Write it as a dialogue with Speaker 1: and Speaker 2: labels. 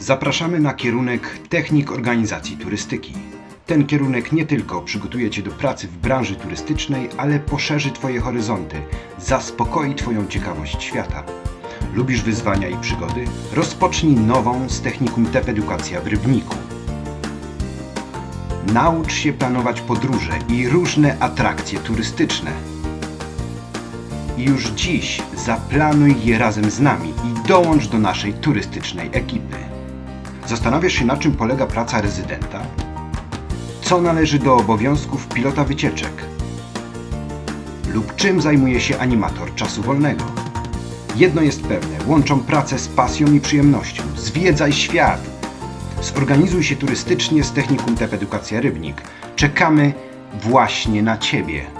Speaker 1: Zapraszamy na kierunek Technik Organizacji Turystyki. Ten kierunek nie tylko przygotuje Cię do pracy w branży turystycznej, ale poszerzy Twoje horyzonty, zaspokoi Twoją ciekawość świata. Lubisz wyzwania i przygody? Rozpocznij nową z Technikum TEP Edukacja w Rybniku. Naucz się planować podróże i różne atrakcje turystyczne. I już dziś zaplanuj je razem z nami i dołącz do naszej turystycznej ekipy. Zastanawiasz się, na czym polega praca rezydenta? Co należy do obowiązków pilota wycieczek? Lub czym zajmuje się animator czasu wolnego? Jedno jest pewne, łączą pracę z pasją i przyjemnością. Zwiedzaj świat! Zorganizuj się turystycznie z Technikum TEP Edukacja Rybnik. Czekamy właśnie na Ciebie.